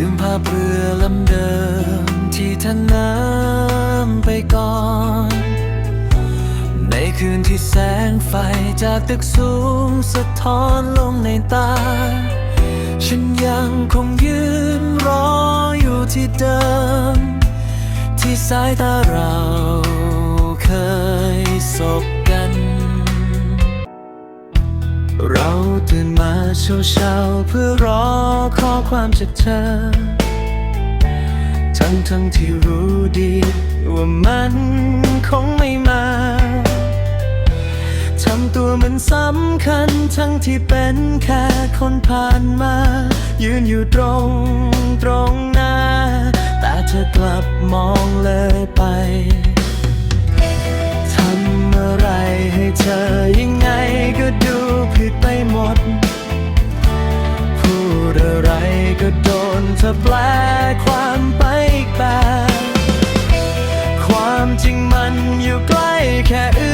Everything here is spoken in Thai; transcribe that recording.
ลืมภาพเรือลำเดิมที่ท่าน้ำไปก่อน ในคืนที่แสงไฟจากตึกสูงสะท้อนลงในตา ฉันยังคงยืนรออยู่ที่เดิม ที่สายตาเราเคยสบ ตื่นมาเช้าเช้าๆเพื่อรอข้อความจากเธอ ทั้งทั้งที่รู้ดี ว่ามันคงไม่มาทำตัวมันสำคัญทั้งที่เป็นแค่คนผ่านมา ยืนอยู่ตรงตรงหน้า แต่เธอกลับมองเลยไป ไรก็โดนเธอแปลความไปอีกแบบความจริงมันอยู่ใกล้แค่